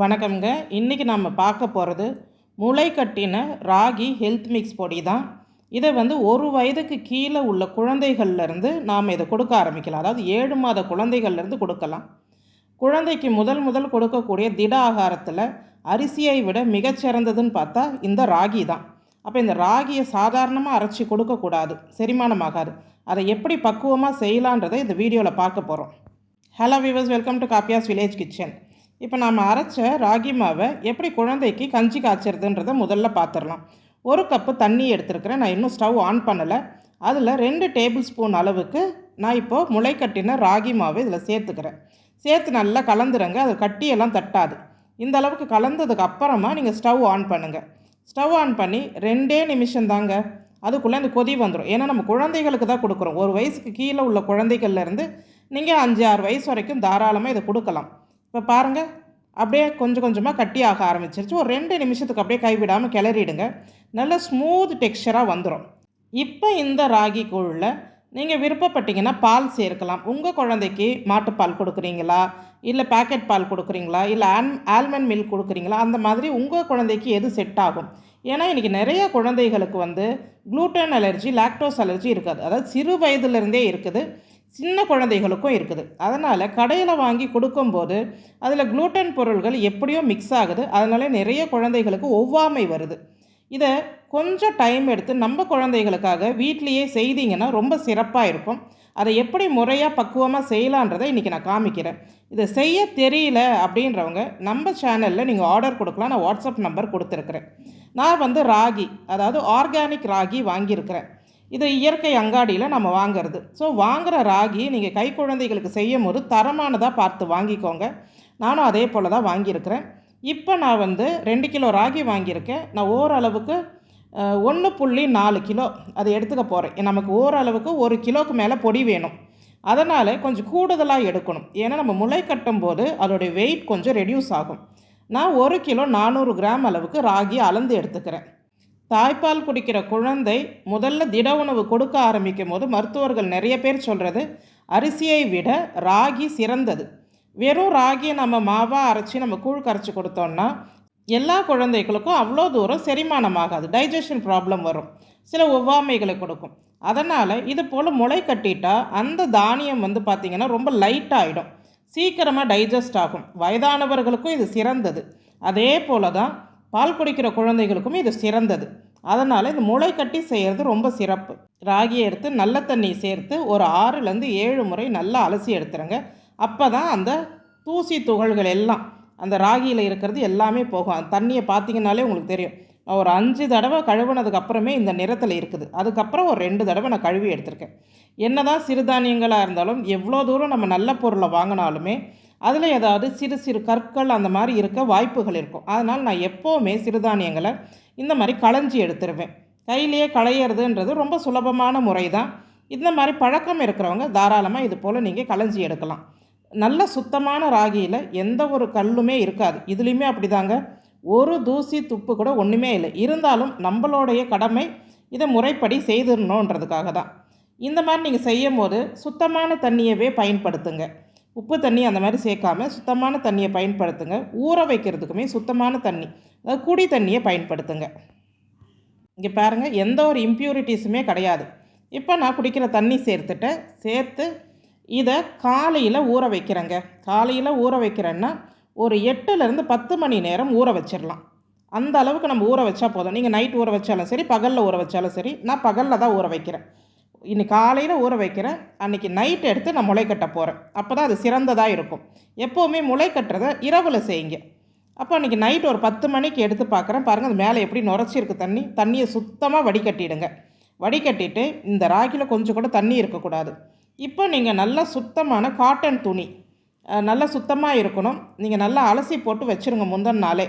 வணக்கம்ங்க. இன்றைக்கி நம்ம பார்க்க போகிறது முளை கட்டின ராகி ஹெல்த் மிக்ஸ் பொடி தான். இதை வந்து ஒரு வயதுக்கு கீழே உள்ள குழந்தைகள்லேருந்து நாம் இதை கொடுக்க ஆரம்பிக்கலாம். அதாவது ஏழு மாத குழந்தைகள்லேருந்து கொடுக்கலாம். குழந்தைக்கு முதல் முதல் கொடுக்கக்கூடிய திட ஆகாரத்தில் அரிசியை விட மிகச்சிறந்ததுன்னு பார்த்தா இந்த ராகி தான். அப்போ இந்த ராகியை சாதாரணமாக அரைச்சி கொடுக்கக்கூடாது செரிமானமாகாது அதை எப்படி பக்குவமாக செய்யலான்றதை இந்த வீடியோவில் பார்க்க போகிறோம் hello viewers welcome to Kappiyas village kitchen இப்போ நாம் அரைச்ச ராகி மாவை எப்படி குழந்தைக்கு கஞ்சி காய்ச்சறதுன்றதை முதல்ல பார்த்துடலாம். ஒரு கப்பு தண்ணி எடுத்துருக்கிறேன். நான் இன்னும் ஸ்டவ் ஆன் பண்ணலை. அதில் ரெண்டு டேபிள் ஸ்பூன் அளவுக்கு நான் இப்போது முளை கட்டின ராகி மாவை இதில் சேர்த்துக்கிறேன். சேர்த்து நல்லா கலந்துருங்க. அது கட்டியெல்லாம் தட்டாது. இந்த அளவுக்கு கலந்ததுக்கு அப்புறமா நீங்கள் ஸ்டவ் ஆன் பண்ணுங்கள் ஸ்டவ் ஆன் பண்ணி ரெண்டே நிமிஷம் தாங்க. அதுக்குள்ளே இந்த கொதி வந்துடும் ஏன்னா நம்ம குழந்தைகளுக்கு தான் கொடுக்குறோம். ஒரு வயசுக்கு கீழே உள்ள குழந்தைகள்லேருந்து நீங்கள் அஞ்சு ஆறு வயசு வரைக்கும் தாராளமாக இதை கொடுக்கலாம். இப்போ பாருங்கள் அப்படியே கொஞ்சம் கொஞ்சமாக கட்டி ஆக ஆரம்பிச்சிருச்சு. ஒரு ரெண்டு நிமிஷத்துக்கு அப்படியே கைவிடாமல் கிளறிடுங்க. நல்ல ஸ்மூத் டெக்ஸ்சராக வந்துடும் இப்போ இந்த ராகி கூழில் நீங்கள் விருப்பப்பட்டீங்கன்னா பால் சேர்க்கலாம். உங்கள் குழந்தைக்கு மாட்டுப்பால் கொடுக்குறீங்களா? இல்லை பேக்கெட் பால் கொடுக்குறீங்களா? இல்லை ஆன் ஆல்மண்ட் மில்க் கொடுக்குறீங்களா? அந்த மாதிரி உங்கள் குழந்தைக்கு எது செட் ஆகும்? ஏன்னா இன்றைக்கி நிறைய குழந்தைகளுக்கு வந்து க்ளூட்டன் அலர்ஜி லாக்டோஸ் அலர்ஜி இருக்காது. அதாவது சிறு வயதுலேருந்தே இருக்குது. சின்ன குழந்தைகளுக்கும் இருக்குது. அதனால் கடையில் வாங்கி கொடுக்கும்போது அதில் குளூட்டன் பொருள்கள் எப்படியோ மிக்ஸ் ஆகுது. அதனால் நிறைய குழந்தைகளுக்கு ஒவ்வாமை வருது. இதை கொஞ்சம் டைம் எடுத்து நம்ம குழந்தைகளுக்காக வீட்லேயே செய்தீங்கன்னா ரொம்ப சிறப்பாக இருக்கும். அதை எப்படி முறையாக பக்குவமாக செய்யலான்றதை இன்றைக்கி நான் காமிக்கிறேன். இதை செய்ய தெரியல அப்படின்றவங்க நம்ம சேனலில் நீங்கள் ஆர்டர் கொடுக்கலாம். நான் வாட்ஸ்அப் நம்பர் கொடுத்துருக்குறேன். நான் வந்து ராகி அதாவது ஆர்கானிக் ராகி வாங்கியிருக்கிறேன். இது இயற்கை அங்காடியில் நம்ம வாங்குறது. ஸோ வாங்குகிற ராகி நீங்கள் கை குழந்தைகளுக்கு செய்யும் போது தரமானதாக பார்த்து வாங்கிக்கோங்க. நானும் அதே போல் தான் வாங்கியிருக்கிறேன். இப்போ நான் வந்து ரெண்டு கிலோ ராகி வாங்கியிருக்கேன். நான் ஓரளவுக்கு ஒன்று புள்ளி நாலு கிலோ அதை எடுத்துக்க போகிறேன் நமக்கு ஓரளவுக்கு ஒரு கிலோக்கு மேலே பொடி வேணும். அதனால் கொஞ்சம் கூடுதலாக எடுக்கணும். ஏன்னா நம்ம முளை கட்டும் போது அதோடைய வெயிட் கொஞ்சம் ரெடியூஸ் ஆகும். நான் ஒரு கிலோ நானூறு கிராம் அளவுக்கு ராகி அளந்து எடுத்துக்கிறேன். தாய்ப்பால் குடிக்கிற குழந்தை முதல்ல திட உணவு கொடுக்க ஆரம்பிக்கும் போது மருத்துவர்கள் நிறைய பேர் சொல்கிறது அரிசியை விட ராகி சிறந்தது. வெறும் ராகியை நம்ம மாவாக அரைச்சி நம்ம கூழ் கரைச்சி கொடுத்தோம்னா எல்லா குழந்தைகளுக்கும் அவ்வளோ தூரம் செரிமானம் ஆகாது டைஜஷன் ப்ராப்ளம் வரும் சில ஒவ்வாமைகளை கொடுக்கும். அதனால் இது போல் முளை கட்டிட்டால் அந்த தானியம் வந்து பார்த்திங்கன்னா ரொம்ப லைட் ஆகிடும் சீக்கிரமாக டைஜஸ்ட் ஆகும். வயதானவர்களுக்கும் இது சிறந்தது. அதே போல் தான் பால் குடிக்கிற குழந்தைகளுக்கும் இது சிறந்தது. அதனால் இந்த முளை கட்டி செய்கிறது ரொம்ப சிறப்பு. ராகியை எடுத்து நல்ல தண்ணி சேர்த்து ஒரு ஆறுலேருந்து ஏழு முறை நல்லா அலசி எடுத்துருங்க. அப்போ தான் அந்த தூசி துகள்கள் எல்லாம் அந்த ராகியில் இருக்கிறது எல்லாமே போகும். அந்த தண்ணியை பார்த்தீங்கன்னாலே உங்களுக்கு தெரியும். ஒரு அஞ்சு தடவை கழுவுனதுக்கு அப்புறமே இந்த நிறத்தில் இருக்குது. அதுக்கப்புறம் ஒரு ரெண்டு தடவை நான் கழுவி எடுத்திருக்கேன். என்ன தான் சிறுதானியங்களாக இருந்தாலும் எவ்வளோ தூரம் நம்ம நல்ல பொருளை வாங்கினாலுமே அதில் ஏதாவது சிறு சிறு கற்கள் அந்த மாதிரி இருக்க வாய்ப்புகள் இருக்கும். அதனால் நான் எப்போவுமே சிறுதானியங்களை இந்த மாதிரி களைஞ்சி எடுத்துருவேன். கையிலேயே களையிறதுன்றது ரொம்ப சுலபமான முறை தான் இந்த மாதிரி பழக்கம் இருக்கிறவங்க தாராளமாக இது போல் நீங்கள் களைஞ்சி எடுக்கலாம். நல்ல சுத்தமான ராகியில் எந்த ஒரு கல்லுமே இருக்காது. இதுலேயுமே அப்படி தாங்க ஒரு தூசி துப்பு கூட ஒன்றுமே இல்லை. இருந்தாலும் நம்மளுடைய கடமை இதை முறைப்படி செய்திடணுன்றதுக்காக தான் இந்த மாதிரி நீங்கள் செய்யும் போது சுத்தமான தண்ணியவே பயன்படுத்துங்க. உப்பு தண்ணி அந்த மாதிரி சேர்க்காம சுத்தமான தண்ணியை பயன்படுத்துங்க. ஊற வைக்கிறதுக்குமே சுத்தமான தண்ணி. அதாவது குடி தண்ணியை பயன்படுத்துங்க. இங்கே பாருங்கள் எந்த ஒரு இம்ப்யூரிட்டிஸுமே கிடையாது. இப்போ நான் குடிக்கிற தண்ணி சேர்த்துட்டேன் சேர்த்து இதை காலையில் ஊற வைக்கிறேங்க. காலையில் ஊற வைக்கிறேன்னா ஒரு எட்டுலேருந்து பத்து மணி நேரம் ஊற வச்சிடலாம். அந்த அளவுக்கு நம்ம ஊற வச்சா போதும். நீங்கள் நைட் ஊற வச்சாலும் சரி பகலில் ஊற வச்சாலும் சரி நான் பகலில் தான் ஊற வைக்கிறேன். இன்னைக்கு காலையில் ஊற வைக்கிறேன் அன்றைக்கி நைட் எடுத்து நான் முளை கட்ட போகிறேன் அப்போ தான் அது சிறந்ததாக இருக்கும். எப்போவுமே முளை கட்டுறதை இரவில் செய்யுங்க. அப்போ அன்றைக்கி நைட் ஒரு பத்து மணிக்கு எடுத்து பார்க்குறேன் பாருங்கள் அது மேலே எப்படி நுரைச்சிருக்கு தண்ணி. தண்ணியை சுத்தமாக வடிகட்டிடுங்க. வடிகட்டிட்டு இந்த ராகியில் கொஞ்சம் கூட தண்ணி இருக்கக்கூடாது. இப்போ நீங்கள் நல்லா சுத்தமான காட்டன் துணி நல்லா சுத்தமாக இருக்கணும். நீங்கள் நல்லா அலசி போட்டு வச்சுருங்க முந்தன் நாளே.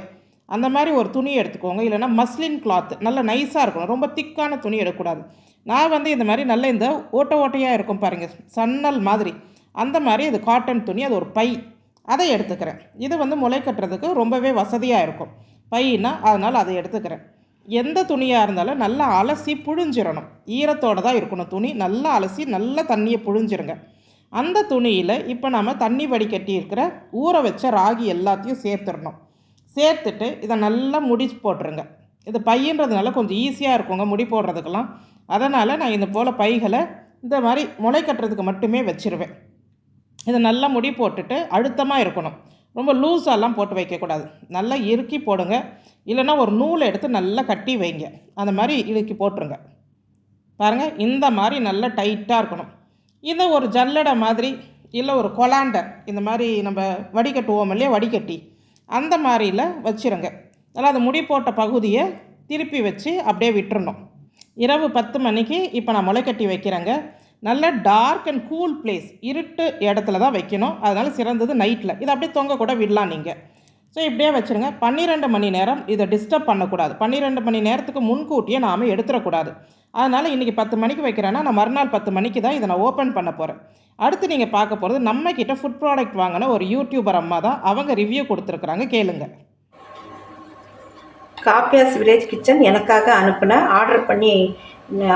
அந்த மாதிரி ஒரு துணி எடுத்துக்கோங்க. இல்லைனா மஸ்லின் கிளாத் நல்லா நைஸாக இருக்கணும். ரொம்ப திக்கான துணி எடுக்கக்கூடாது. நான் வந்து இந்த மாதிரி நல்ல இந்த ஓட்ட ஓட்டையாக இருக்கும் பாருங்கள் சன்னல் மாதிரி. அந்த மாதிரி இது காட்டன் துணி அது ஒரு பை. அதை எடுத்துக்கிறேன். இது வந்து முளை கட்டுறதுக்கு ரொம்பவே வசதியாக இருக்கும். பையினா அதனால் அதை எடுத்துக்கிறேன். எந்த துணியாக இருந்தாலும் நல்லா அலசி புழிஞ்சிடணும் ஈரத்தோடு தான் இருக்கணும் துணி. நல்லா அலசி நல்லா தண்ணியை புழிஞ்சிருங்க. அந்த துணியில் இப்போ நம்ம தண்ணி வடிகட்டி இருக்கிற ஊற வச்ச ராகி எல்லாத்தையும் சேர்த்துடணும். சேர்த்துட்டு இதை நல்லா முடி போட்டுருங்க. இது பையன்றதுனால கொஞ்சம் ஈஸியாக இருக்குங்க முடி போடுறதுக்கெல்லாம். அதனால் நான் இந்த போல் பைகளை இந்த மாதிரி முளை கட்டுறதுக்கு மட்டுமே வச்சுருவேன். இதை நல்லா முடி போட்டுட்டு அழுத்தமாக இருக்கணும். ரொம்ப லூஸாலாம் போட்டு வைக்கக்கூடாது. நல்லா இறுக்கி போடுங்க. இல்லைன்னா ஒரு நூலை எடுத்து நல்லா கட்டி வைங்க. அந்த மாதிரி இறுக்கி போட்டுருங்க. பாருங்கள் இந்த மாதிரி நல்லா டைட்டாக இருக்கணும். இதை ஒரு ஜல்லடை மாதிரி இல்லை ஒரு கொலாண்டர் இந்த மாதிரி நம்ம வடிகட்டுவோம் இல்லையா வடிகட்டி அந்த மாதிரியில் வச்சுருங்க. அதனால் அந்த முடி போட்ட பகுதியை திருப்பி வச்சு அப்படியே விட்டுறணும். இரவு பத்து மணிக்கு இப்போ நான் முளைக்கட்டி வைக்கிறேங்க. நல்ல டார்க் அண்ட் கூல் பிளேஸ் இருட்டு இடத்துல தான் வைக்கணும். அதனால் சிறந்தது நைட்டில் இதை அப்படியே தொங்க கூட விடலாம் நீங்கள் ஸோ இப்படியே வச்சுருங்க. பன்னிரெண்டு மணி நேரம் இதை டிஸ்டர்ப் பண்ணக்கூடாது. பன்னிரெண்டு மணி நேரத்துக்கு முன்கூட்டியே நாம் எடுத்துடக்கூடாது. அதனால் இன்றைக்கி பத்து மணிக்கு வைக்கிறேன்னா நான் மறுநாள் பத்து மணிக்கு தான் இதை நான் ஓப்பன் பண்ண போகிறேன் அடுத்து நீங்கள் பார்க்க போகிறது நம்மக்கிட்ட ஃபுட் ப்ராடக்ட் வாங்கின ஒரு யூடியூபர் அம்மா தான் அவங்க ரிவ்யூ கொடுத்துருக்குறாங்க. கேளுங்கள் காப்பியாஸ் வில்லேஜ் கிச்சன் எனக்காக அனுப்பின ஆர்டர் பண்ணி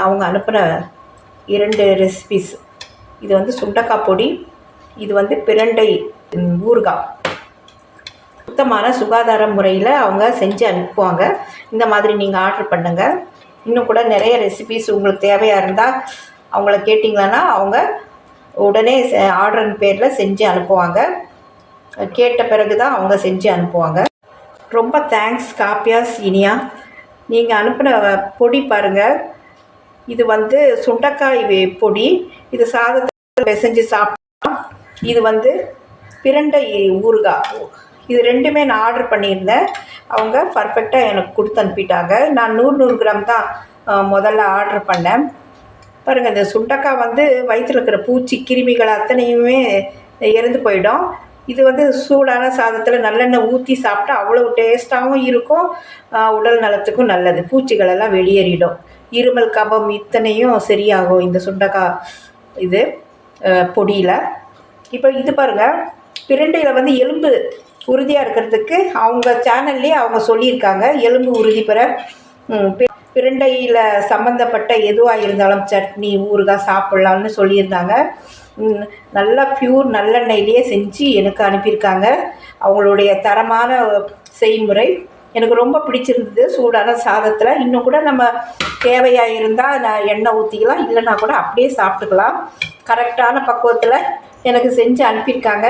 அவங்க அனுப்பின இரண்டு ரெசிபிஸ் இது வந்து சுண்டக்காய் பொடி இது வந்து பிரண்டை ஊறுகாய். சுத்தமான சுகாதார முறையில் அவங்க செஞ்சு அனுப்புவாங்க. இந்த மாதிரி நீங்கள் ஆர்டர் பண்ணுங்கள் இன்னும் கூட நிறைய ரெசிபிஸ் உங்களுக்கு தேவையாக இருந்தால் அவங்கள கேட்டிங்களான்னா அவங்க உடனே ஆர்டர் பேரில் செஞ்சு அனுப்புவாங்க. கேட்ட பிறகு தான் அவங்க செஞ்சு அனுப்புவாங்க. ரொம்ப தேங்க்ஸ் காப்பியாஸ் இனியா. நீங்கள் அனுப்பின பொடி பாருங்கள் இது வந்து சுண்டைக்காய் வே- பொடி. இது சாதத்தில் பிசைஞ்சு சாப்பிட்டா இது வந்து பிரண்டை ஊறுகாய் இது ரெண்டுமே நான் ஆர்டர் பண்ணியிருந்தேன். அவங்க பர்ஃபெக்டாக எனக்கு கொடுத்து அனுப்பிட்டாங்க. நான் நூறு நூறு கிராம் தான் முதல்ல ஆர்டர் பண்ணேன். பாருங்கள் இந்த சுண்டக்காய் வந்து வயிற்றில் இருக்கிற பூச்சி கிருமிகள் அத்தனையுமே இறந்து போயிடும். இது வந்து சூடான சாதத்தில் நல்லெண்ணெய் ஊற்றி சாப்பிட்டா அவ்வளோ டேஸ்ட்டாகவும் இருக்கும். உடல் நலத்துக்கும் நல்லது. பூச்சிகளெல்லாம் வெளியேறிடும். இருமல் கபம் இத்தனையும் சரியாகும் இந்த சுண்டக்காய் இது பொடியில். இப்போ இது பாருங்கள் பிரண்டையில் வந்து எலும்பு உறுதியாக இருக்கிறதுக்கு அவங்க சேனல்லே அவங்க சொல்லியிருக்காங்க. எலும்பு உறுதி பெற பி- பிரண்டையில் சம்மந்தப்பட்ட எதுவாக இருந்தாலும் சட்னி ஊறுகாய் சாப்பிட்லான்னு சொல்லியிருந்தாங்க. நல்லா ப்யூர் நல்லெண்ணெயிலேயே செஞ்சு எனக்கு அனுப்பியிருக்காங்க. அவங்களுடைய தரமான செய்முறை எனக்கு ரொம்ப பிடிச்சிருந்தது. சூடான சாதத்தில். இன்னும் கூட நம்ம தேவையாக இருந்தால் நான் எண்ணெய் ஊற்றிக்கலாம் இல்லைன்னா கூட அப்படியே சாப்பிட்டுக்கலாம். கரெக்டான பக்குவத்தில் எனக்கு செஞ்சு அனுப்பியிருக்காங்க.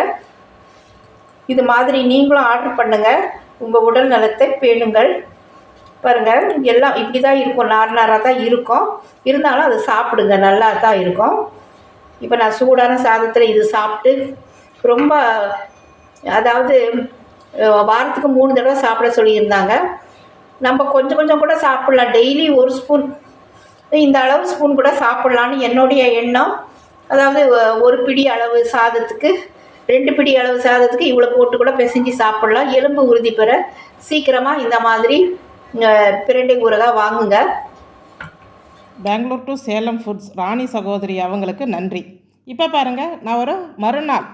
இது மாதிரி நீங்களும் ஆர்டர் பண்ணுங்கள் உங்கள் உடல் நலத்தை பேணுங்கள். பாருங்கள் எல்லாம் இப்படி தான் இருக்கும். நார் நாராக தான் இருக்கும். இருந்தாலும் அது சாப்பிடுங்க. நல்லா தான் இருக்கும். இப்போ நான் சூடான சாதத்தில் இது சாப்பிட்டு ரொம்ப அதாவது வாரத்துக்கு மூணு தடவை சாப்பிட சொல்லியிருந்தாங்க. நம்ம கொஞ்சம் கொஞ்சம் கூட சாப்பிட்லாம். டெய்லி ஒரு ஸ்பூன். இந்த அளவு ஸ்பூன் கூட சாப்பிட்லான்னு என்னுடைய எண்ணம். அதாவது ஒரு பிடி அளவு சாதத்துக்கு ரெண்டு பிடி அளவு சாதத்துக்கு இவ்வளோ போட்டு கூட பிசைஞ்சு சாப்பிட்லாம். எலும்பு உறுதி பெற சீக்கிரமாக இந்த மாதிரி பிரண்டை ஊறுகாய் வாங்குங்க. Bangalore to Salem foods. ராணி சகோதரி அவங்களுக்கு நன்றி. இப்போ பாருங்கள் நான் ஒரு மறுநாள்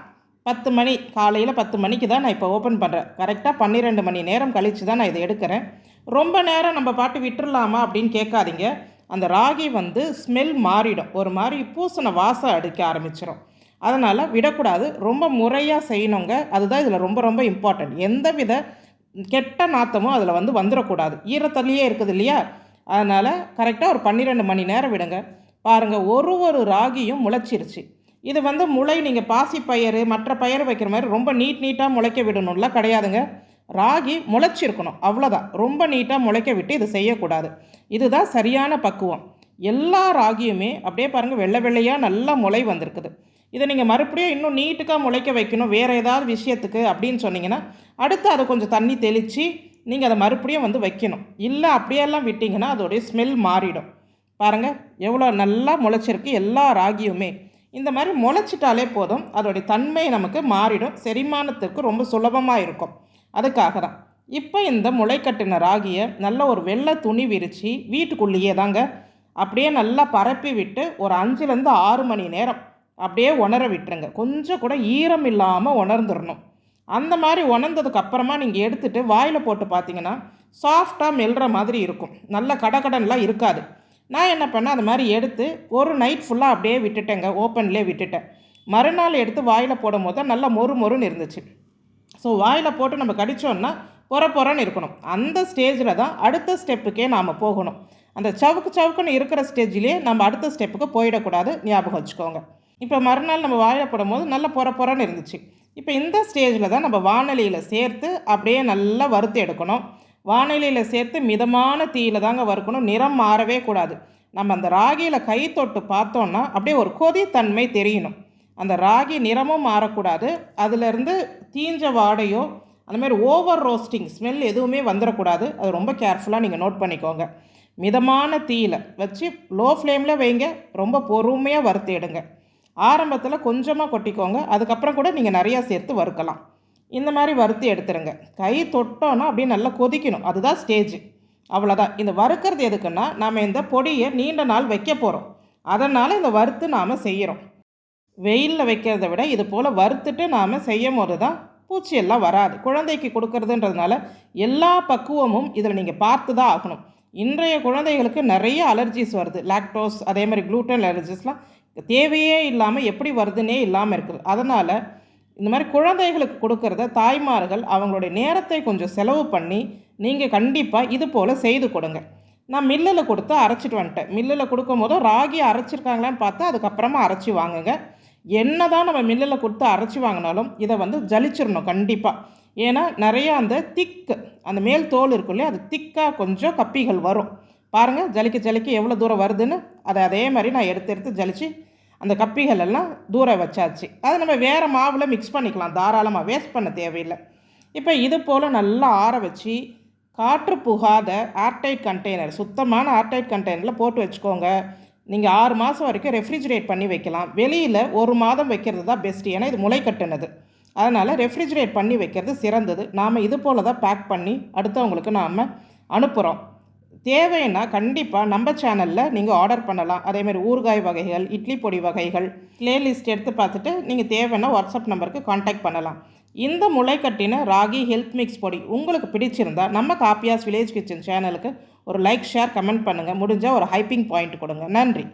பத்து மணி காலையில் பத்து மணிக்கு தான் நான் இப்போ ஓப்பன் பண்ணுறேன் கரெக்டாக பன்னிரெண்டு மணி நேரம் கழித்து தான் நான் இதை எடுக்கிறேன். ரொம்ப நேரம் நம்ம பாட்டு விட்டுறலாமா அப்படின்னு கேட்காதீங்க. அந்த ராகி வந்து ஸ்மெல் மாறிடும். ஒரு மாதிரி பூசண வாசம் அடிக்க ஆரம்பிச்சிடும் அதனால் விடக்கூடாது. ரொம்ப முறையாக செய்யணுங்க. அதுதான் இதில் ரொம்ப ரொம்ப இம்பார்ட்டன்ட் எந்த வித கெட்ட நாத்தமும் அதில் வந்து வந்துடக்கூடாது ஈரத்தள்ளியே இருக்குது இல்லையா? அதனால் கரெக்டாக ஒரு பன்னிரெண்டு மணி நேரம் விடுங்க. பாருங்கள் ஒரு ஒரு ராகியும் முளைச்சிருச்சு. இது வந்து முளை நீங்கள் பாசி பயிறு மற்ற பயிர் வைக்கிற மாதிரி ரொம்ப நீட் நீட்டாக முளைக்க விடணும்ல கிடையாதுங்க. ராகி முளைச்சிருக்கணும் அவ்வளோதான் ரொம்ப நீட்டாக முளைக்க விட்டு இது செய்யக்கூடாது. இதுதான் சரியான பக்குவம். எல்லா ராகியுமே அப்படியே பாருங்கள் வெள்ளை வெள்ளையாக நல்லா முளை வந்திருக்குது. இதை நீங்கள் மறுபடியும் இன்னும் நீட்டுக்காக முளைக்க வைக்கணும் வேறு ஏதாவது விஷயத்துக்கு அப்படின்னு சொன்னீங்கன்னா அடுத்து அதை கொஞ்சம் தண்ணி தெளித்து நீங்கள் அதை மறுபடியும் வந்து வைக்கணும். இல்லை அப்படியெல்லாம் விட்டிங்கன்னா அதோடைய ஸ்மெல் மாறிடும். பாருங்கள் எவ்வளோ நல்லா முளைச்சிருக்கு எல்லா ராகியுமே. இந்த மாதிரி முளைச்சிட்டாலே போதும் அதோடைய தன்மை நமக்கு மாறிடும் செரிமானத்துக்கு ரொம்ப சுலபமாக இருக்கும். அதுக்காக தான். இப்போ இந்த முளைக்கட்டின ராகியை நல்ல ஒரு வெள்ளை துணி விரித்து வீட்டுக்குள்ளேயே தாங்க அப்படியே நல்லா பரப்பி விட்டு ஒரு அஞ்சுலேருந்து ஆறு மணி நேரம் அப்படியே உணர விட்டுருங்க. கொஞ்சம் கூட ஈரம் இல்லாமல் உணர்ந்துடணும் அந்த மாதிரி உணர்ந்ததுக்கு அப்புறமா நீங்கள் எடுத்துகிட்டு வாயில் போட்டு பார்த்தீங்கன்னா சாஃப்டாக மெல்ற மாதிரி இருக்கும். நல்ல கடகடன்லாம் இருக்காது. நான் என்ன பண்ணேன் அது மாதிரி எடுத்து ஒரு நைட் ஃபுல்லாக அப்படியே விட்டுட்டேங்க. ஓப்பன்லேயே விட்டுட்டேன். மறுநாள் எடுத்து வாயில் போடும் போது தான் நல்லா மொறு மொறுன்னு இருந்துச்சு. ஸோ வாயில் போட்டு நம்ம கடிச்சோன்னா பொற பொறன்னு இருக்கணும். அந்த ஸ்டேஜில் தான் அடுத்த ஸ்டெப்புக்கே நாம் போகணும். அந்த சவுக்கு சவுக்குன்னு இருக்கிற ஸ்டேஜ்லேயே நம்ம அடுத்த ஸ்டெப்புக்கு போயிடக்கூடாது. ஞாபகம் வச்சுக்கோங்க. இப்போ மறுநாள் நம்ம வாயில் போடும்போது நல்ல பொற பொறன்னு இருந்துச்சு. இப்போ இந்த ஸ்டேஜில் தான் நம்ம வானொலியில் சேர்த்து அப்படியே நல்லா வறுத்து எடுக்கணும். வானிலையில் சேர்த்து மிதமான தீயில் தாங்க வறுக்கணும். நிறம் மாறவே கூடாது. நம்ம அந்த ராகியில் கை தொட்டு பார்த்தோன்னா அப்படியே ஒரு கொதித்தன்மை தெரியணும். அந்த ராகி நிறமும் மாறக்கூடாது. அதிலிருந்து தீஞ்ச வாடையோ அந்தமாரி ஓவர் ரோஸ்டிங் ஸ்மெல் எதுவுமே வந்துடக்கூடாது அது ரொம்ப கேர்ஃபுல்லாக நீங்கள் நோட் பண்ணிக்கோங்க. மிதமான தீயில் வச்சு லோ ஃப்ளேமில் வைங்க. ரொம்ப பொறுமையாக வறுத்து எடுங்க. ஆரம்பத்தில் கொஞ்சமாக கொட்டிக்கோங்க. அதுக்கப்புறம் கூட நீங்கள் நிறையா சேர்த்து வறுக்கலாம். இந்த மாதிரி வறுத்து எடுத்துருங்க. கை தொட்டோன்னா அப்படியே நல்லா கொதிக்கணும். அதுதான் ஸ்டேஜ் அவ்வளோதான் இந்த வறுக்கிறது எதுக்குன்னா நாம் இந்த பொடியை நீண்ட நாள் வைக்க போகிறோம் அதனால் இந்த வறுத்து நாம் செய்கிறோம் வெயிலில் வைக்கிறத விட இது போல் வறுத்துட்டு நாம் செய்யும் போது தான் பூச்சியெல்லாம் வராது. குழந்தைக்கு கொடுக்கறதுன்றதுனால எல்லா பக்குவமும் இதில் நீங்கள் பார்த்து தான் ஆகணும். இன்றைய குழந்தைகளுக்கு நிறைய அலர்ஜிஸ் வருது. லாக்டோஸ் அதே மாதிரி க்ளூட்டன் அலர்ஜிஸ்லாம் தேவையே இல்லாமல் எப்படி வருதுன்னே இல்லாமல் இருக்குது. அதனால் இந்த மாதிரி குழந்தைகளுக்கு கொடுக்கறத தாய்மார்கள் அவங்களுடைய நேரத்தை கொஞ்சம் செலவு பண்ணி நீங்கள் கண்டிப்பாக இது போல் செய்து கொடுங்க. நான் மில்லில் கொடுத்து அரைச்சிட்டு வந்துட்டேன். மில்லில் கொடுக்கும் போது ராகி அரைச்சிருக்காங்களான்னு பார்த்தா அதுக்கப்புறமா அரைச்சி வாங்குங்க. என்ன தான் நம்ம மில்லில் கொடுத்து அரைச்சி வாங்கினாலும் இதை வந்து ஜலிச்சிடணும் கண்டிப்பாக ஏன்னா நிறையா அந்த திக்கு அந்த மேல் தோல் இருக்கும் இல்லையா அது திக்காக கொஞ்சம் கப்பிகள் வரும். பாருங்கள் ஜலிக்க ஜலிக்க எவ்வளோ தூரம் வருதுன்னு அதை அதே மாதிரி நான் எடுத்து எடுத்து ஜலித்து அந்த கப்பிகள் எல்லாம் தூரம் வச்சாச்சு. அதை நம்ம வேறு மாவில் மிக்ஸ் பண்ணிக்கலாம். தாராளமாக வேஸ்ட் பண்ண தேவையில்லை. இப்போ இது போல் நல்லா ஆற வச்சு காற்று புகாத ஏர்டைட் கண்டெய்னர் சுத்தமான ஏர்டைட் கண்டெய்னரில் போட்டு வச்சுக்கோங்க. நீங்கள் ஆறு மாதம் வரைக்கும் ரெஃப்ரிஜிரேட் பண்ணி வைக்கலாம். வெளியில் ஒரு மாதம் வைக்கிறது தான் பெஸ்ட்டு ஏன்னா இது முளை கட்டுனது. அதனால் ரெஃப்ரிஜிரேட் பண்ணி வைக்கிறது சிறந்தது. நாம் இது போல் தான் பேக் பண்ணி அடுத்தவங்களுக்கு நாம் அனுப்புகிறோம் தேவைன்னா கண்டிப்பாக நம்ம சேனலில் நீங்கள் ஆர்டர் பண்ணலாம். அதேமாதிரி ஊறுகாய் வகைகள் இட்லி பொடி வகைகள் ப்ளே லிஸ்ட் எடுத்து பார்த்துட்டு நீங்கள் தேவைன்னா வாட்ஸ்அப் நம்பருக்கு காண்டாக்ட் பண்ணலாம். இந்த முளைக்கட்டின ராகி ஹெல்த் மிக்ஸ் பொடி உங்களுக்கு பிடிச்சிருந்தா நம்ம காப்பியாஸ் வில்லேஜ் கிச்சன் சேனலுக்கு ஒரு லைக் ஷேர் கமெண்ட் பண்ணுங்கள் முடிஞ்சால் ஒரு ஹைப்பிங் பாயிண்ட் கொடுங்க. நன்றி.